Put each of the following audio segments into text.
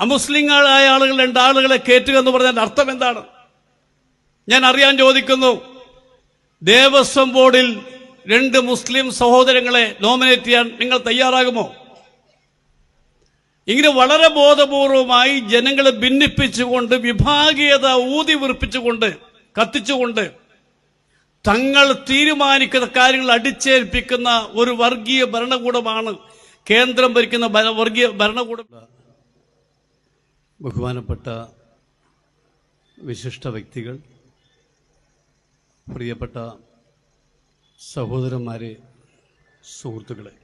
അമുസ്ലിങ്ങളായ ആളുകൾ രണ്ട് ആളുകളെ കയറ്റുക എന്ന് പറഞ്ഞാൽ അർത്ഥം എന്താണ്? ഞാൻ അറിയാൻ ചോദിക്കുന്നു ദേവസ്വം ബോർഡിൽ രണ്ട് മുസ്ലിം സഹോദരങ്ങളെ നോമിനേറ്റ് ചെയ്യാൻ നിങ്ങൾ തയ്യാറാകുമോ? ഇങ്ങനെ വളരെ ബോധപൂർവമായി ജനങ്ങളെ ഭിന്നിപ്പിച്ചുകൊണ്ട് വിഭാഗീയത ഊതി വിറപ്പിച്ചുകൊണ്ട് കത്തിച്ചുകൊണ്ട് തങ്ങൾ തീരുമാനിക്കുന്ന കാര്യങ്ങൾ അടിച്ചേൽപ്പിക്കുന്ന ഒരു വർഗീയ ഭരണകൂടമാണ് കേന്ദ്രം ഭരിക്കുന്ന വർഗീയ ഭരണകൂടം. ബഹുമാനപ്പെട്ട വിശിഷ്ട വ്യക്തികൾ പ്രിയപ്പെട്ട സഹോദരന്മാരെ സുഹൃത്തുക്കളെ.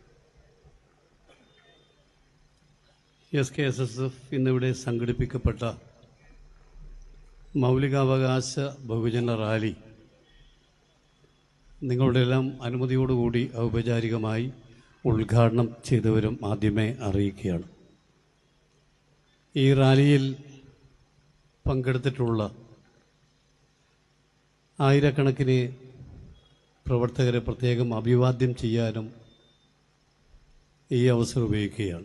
S K S S F ഇന്നിവിടെ സംഘടിപ്പിക്കപ്പെട്ട മൗലികാവകാശ ബഹുജന റാലി നിങ്ങളുടെ എല്ലാം അനുമതിയോടുകൂടി ഔപചാരികമായി ഉദ്ഘാടനം ചെയ്തവരും ആദ്യമേ അറിയിക്കുകയാണ്. ഈ റാലിയിൽ പങ്കെടുത്തിട്ടുള്ള ആയിരക്കണക്കിന് പ്രവർത്തകരെ പ്രത്യേകം അഭിവാദ്യം ചെയ്യാനും ഈ അവസരം ഉപയോഗിക്കുകയാണ്.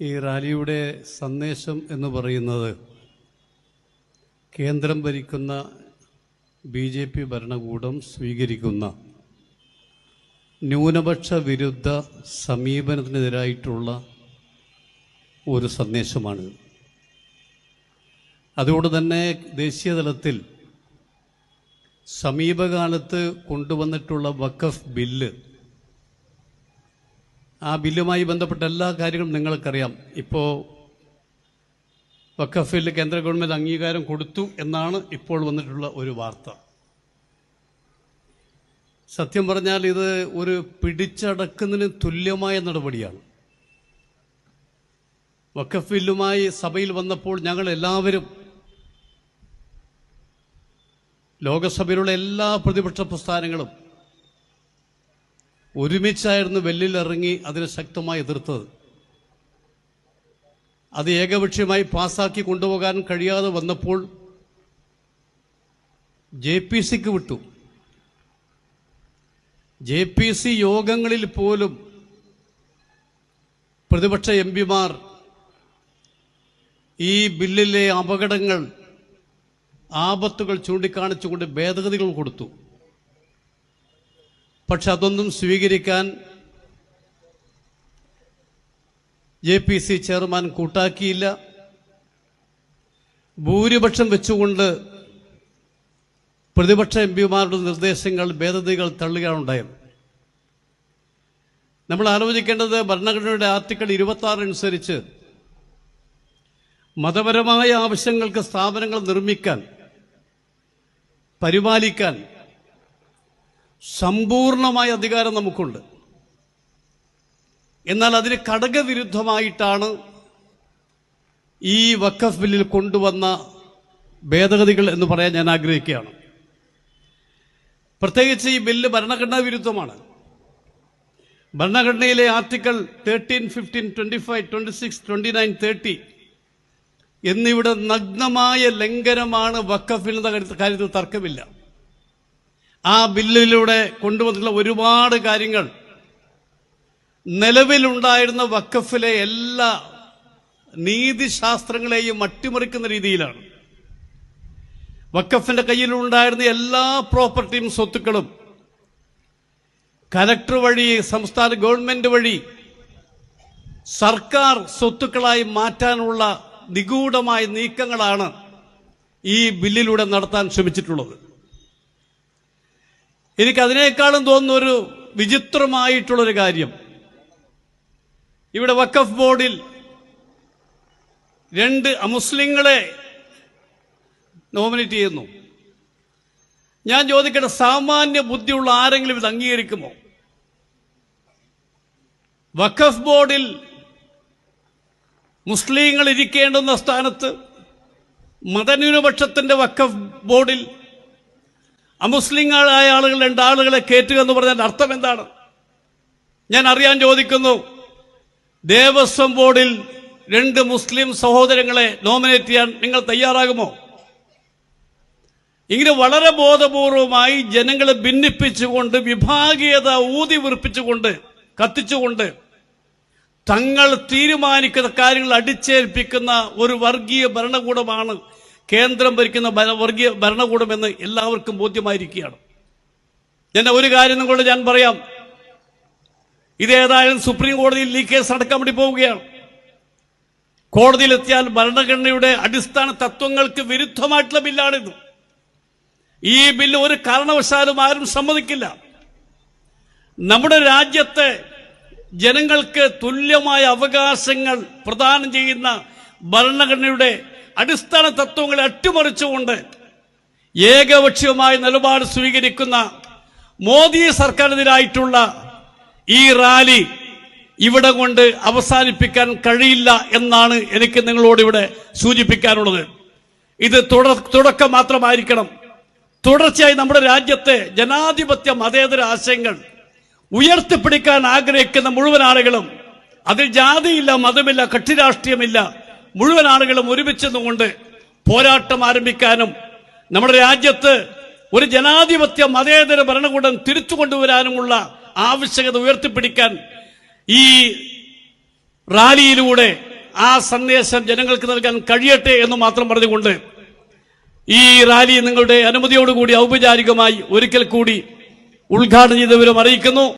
ഈ റാലിയുടെ സന്ദേശം എന്ന് പറയുന്നത് കേന്ദ്രം ഭരിക്കുന്ന ബി ജെ പി ഭരണകൂടം സ്വീകരിക്കുന്ന ന്യൂനപക്ഷ വിരുദ്ധ സമീപനത്തിനെതിരായിട്ടുള്ള ഒരു സന്ദേശമാണ്. അതുകൊണ്ട് തന്നെ ദേശീയ തലത്തിൽ സമീപകാലത്ത് കൊണ്ടുവന്നിട്ടുള്ള വഖഫ് ബില്ല് ആ ബില്ലുമായി ബന്ധപ്പെട്ട എല്ലാ കാര്യങ്ങളും നിങ്ങൾക്കറിയാം. ഇപ്പോൾ വഖഫിൽ കേന്ദ്ര ഗവൺമെന്റ് അംഗീകാരം കൊടുത്തു എന്നാണ് ഇപ്പോൾ വന്നിട്ടുള്ള ഒരു വാർത്ത. സത്യം പറഞ്ഞാൽ ഇത് ഒരു പിടിച്ചടക്കുന്നതിന് തുല്യമായ നടപടിയാണ്. വഖഫ് ബില്ലുമായി സഭയിൽ വന്നപ്പോൾ ഞങ്ങൾ എല്ലാവരും ലോകസഭയിലുള്ള എല്ലാ പ്രതിപക്ഷ പ്രസ്ഥാനങ്ങളും ഒരുമിച്ചായിരുന്നു വെല്ലിലിറങ്ങി അതിനെ ശക്തമായി എതിർത്തത്. അത് ഏകപക്ഷീയമായി പാസാക്കി കൊണ്ടുപോകാൻ കഴിയാതെ വന്നപ്പോൾ ജെ പി സിക്ക് വിട്ടു. ജെ പി സി യോഗങ്ങളിൽ പോലും പ്രതിപക്ഷ എം പിമാർ ഈ ബില്ലിലെ അപകടങ്ങൾ ആപത്തുകൾ ചൂണ്ടിക്കാണിച്ചുകൊണ്ട് ഭേദഗതികൾ കൊടുത്തു. പക്ഷെ അതൊന്നും സ്വീകരിക്കാൻ ജെ പി സി ചെയർമാൻ കൂട്ടാക്കിയില്ല. ഭൂരിപക്ഷം വെച്ചുകൊണ്ട് പ്രതിപക്ഷ എം പിമാരുടെ നിർദ്ദേശങ്ങൾ ഭേദഗതികൾ തള്ളുകയാണുണ്ടായത് നമ്മൾ ആലോചിക്കേണ്ടത് ഭരണഘടനയുടെ ആർട്ടിക്കിൾ ഇരുപത്തി അനുസരിച്ച് മതപരമായ ആവശ്യങ്ങൾക്ക് സ്ഥാപനങ്ങൾ നിർമ്മിക്കാൻ പരിപാലിക്കാൻ സമ്പൂർണമായ അധികാരം നമുക്കുണ്ട്. എന്നാൽ അതിന് ഘടകവിരുദ്ധമായിട്ടാണ് ഈ വക്കഫ് ബില്ലിൽ കൊണ്ടുവന്ന ഭേദഗതികൾ എന്ന് പറയാൻ ഞാൻ ആഗ്രഹിക്കുകയാണ്. പ്രത്യേകിച്ച് ഈ ബില്ല് ഭരണഘടനാ വിരുദ്ധമാണ്. ഭരണഘടനയിലെ article thirteen fifteen twenty five twenty six twenty nine thirty എന്നിവിടെ നഗ്നമായ ലംഘനമാണ് കാര്യ- കാര്യത്തിൽ തർക്കമില്ല. ആ ബില്ലിലൂടെ കൊണ്ടുവന്നിട്ടുള്ള ഒരുപാട് കാര്യങ്ങൾ. നിലവിലുണ്ടായിരുന്ന വക്കഫിലെ എല്ലാ നീതിശാസ്ത്രങ്ങളെയും അട്ടിമറിക്കുന്ന രീതിയിലാണ്. വക്കഫിന്റെ കയ്യിലുണ്ടായിരുന്ന എല്ലാ പ്രോപ്പർട്ടിയും സ്വത്തുക്കളും കലക്ടർ വഴി സംസ്ഥാന ഗവൺമെന്റ് വഴി സർക്കാർ സ്വത്തുക്കളായി മാറ്റാനുള്ള നിഗൂഢമായ നീക്കങ്ങളാണ് ഈ ബില്ലിലൂടെ നടത്താൻ ശ്രമിച്ചിട്ടുള്ളത്. എനിക്ക് അതിനേക്കാളും തോന്നുന്ന ഒരു വിചിത്രമായിട്ടുള്ളൊരു കാര്യം. ഇവിടെ വക്കഫ് ബോർഡിൽ രണ്ട് അമുസ്ലിങ്ങളെ നോമിനേറ്റ് ചെയ്യുന്നു. ഞാൻ ചോദിക്കട്ടെ സാമാന്യ ബുദ്ധിയുള്ള ആരെങ്കിലും ഇത് അംഗീകരിക്കുമോ? വഖഫ് ബോർഡിൽ മുസ്ലിങ്ങൾ ഇരിക്കേണ്ടുന്ന സ്ഥാനത്ത് മതന്യൂനപക്ഷത്തിന്റെ വഖഫ് ബോർഡിൽ അമുസ്ലിങ്ങളായ ആളുകൾ രണ്ട് ആളുകളെ കയറ്റുക എന്ന് പറഞ്ഞാൽ അർത്ഥം എന്താണ്? ഞാൻ അറിയാൻ ചോദിക്കുന്നു ദേവസ്വം ബോർഡിൽ രണ്ട് മുസ്ലിം സഹോദരങ്ങളെ നോമിനേറ്റ് ചെയ്യാൻ നിങ്ങൾ തയ്യാറാകുമോ? ഇങ്ങനെ വളരെ ബോധപൂർവമായി ജനങ്ങളെ ഭിന്നിപ്പിച്ചുകൊണ്ട് വിഭാഗീയത ഊതി വീർപ്പിച്ചുകൊണ്ട് കത്തിച്ചുകൊണ്ട് തങ്ങൾ തീരുമാനിക്കുന്ന കാര്യങ്ങൾ അടിച്ചേൽപ്പിക്കുന്ന ഒരു വർഗീയ ഭരണകൂടമാണ് കേന്ദ്രം ഭരിക്കുന്ന വർഗീയ ഭരണകൂടമെന്ന് എല്ലാവർക്കും ബോധ്യമായിരിക്കുകയാണ്. ഞാൻ ഒരു കാര്യം കൊണ്ട് ഞാൻ പറയാം. ഇതേതായാലും സുപ്രീം കോടതിയിൽ ഈ കേസ് അടക്കാൻ വേണ്ടി പോവുകയാണ്. കോടതിയിലെത്തിയാൽ ഭരണഘടനയുടെ അടിസ്ഥാന തത്വങ്ങൾക്ക് വിരുദ്ധമായിട്ടുള്ള ബില്ലാണിത്. ഈ ബില്ല് ഒരു കാരണവശാലും ആരും സമ്മതിക്കില്ല. നമ്മുടെ രാജ്യത്തെ ജനങ്ങൾക്ക് തുല്യമായ അവകാശങ്ങൾ പ്രദാനം ചെയ്യുന്ന ഭരണഘടനയുടെ അടിസ്ഥാന തത്വങ്ങളെ അട്ടിമറിച്ചുകൊണ്ട് ഏകപക്ഷീയമായ നിലപാട് സ്വീകരിക്കുന്ന മോദി സർക്കാരിനെതിരായിട്ടുള്ള ഈ റാലി ഇവിടെ കൊണ്ട് അവസാനിപ്പിക്കാൻ കഴിയില്ല എന്നാണ് എനിക്ക് നിങ്ങളോട് ഇവിടെ സൂചിപ്പിക്കാനുള്ളത്. ഇത് തുടക്കം മാത്രമായിരിക്കണം. തുടർച്ചയായി നമ്മുടെ രാജ്യത്തെ ജനാധിപത്യ മതേതര ആശയങ്ങൾ ഉയർത്തിപ്പിടിക്കാൻ ആഗ്രഹിക്കുന്ന മുഴുവൻ ആളുകളും അതിൽ ജാതിയില്ല മതമില്ല കക്ഷി രാഷ്ട്രീയമില്ല മുഴുവൻ ആളുകളും ഒരുമിച്ച് നിന്നുകൊണ്ട് പോരാട്ടം ആരംഭിക്കാനും നമ്മുടെ രാജ്യത്ത് ഒരു ജനാധിപത്യ മതേതര ഭരണകൂടം തിരിച്ചു കൊണ്ടുവരാനുമുള്ള ആവശ്യകത ഉയർത്തിപ്പിടിക്കാൻ ഈ റാലിയിലൂടെ ആ സന്ദേശം ജനങ്ങൾക്ക് നൽകാൻ കഴിയട്ടെ എന്ന് മാത്രം പറഞ്ഞുകൊണ്ട് ഈ റാലി നിങ്ങളുടെ അനുമതിയോടുകൂടി ഔപചാരികമായി ഒരിക്കൽ കൂടി ഉദ്ഘാടനം ചെയ്തവരും അറിയിക്കുന്നു.